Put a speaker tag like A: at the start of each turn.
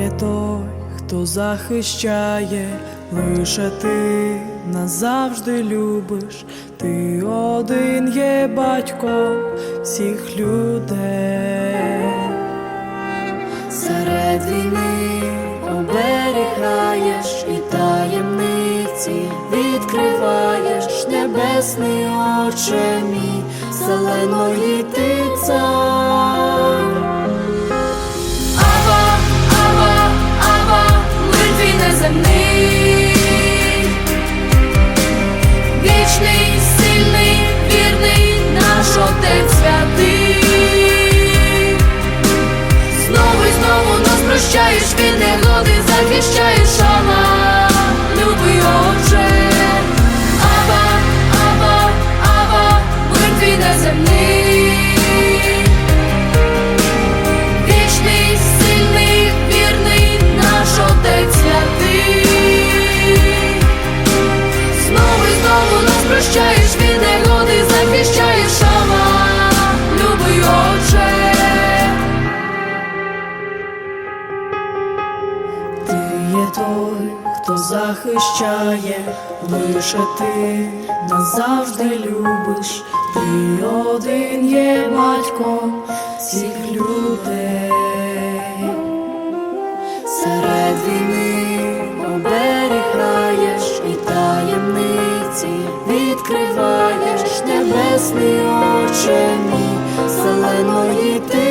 A: є той, хто захищає, лише ти назавжди любиш, ти один є батько всіх людей. Серед війни оберігаєш і таємниці відкриваєш небесний оче мій, зеленої ти. Прощаєш, від негоди захищаєш, ава, любий Отче. Ава, ава, ава, мир твій неземний. Вічний, сильний, вірний, наш отець святий. Знову і знову нас той, хто захищає, лише ти назавжди любиш, ти один є батьком всіх людей, серед війни оберігаєш і таємниці відкриваєш небесні очі зеленої ти.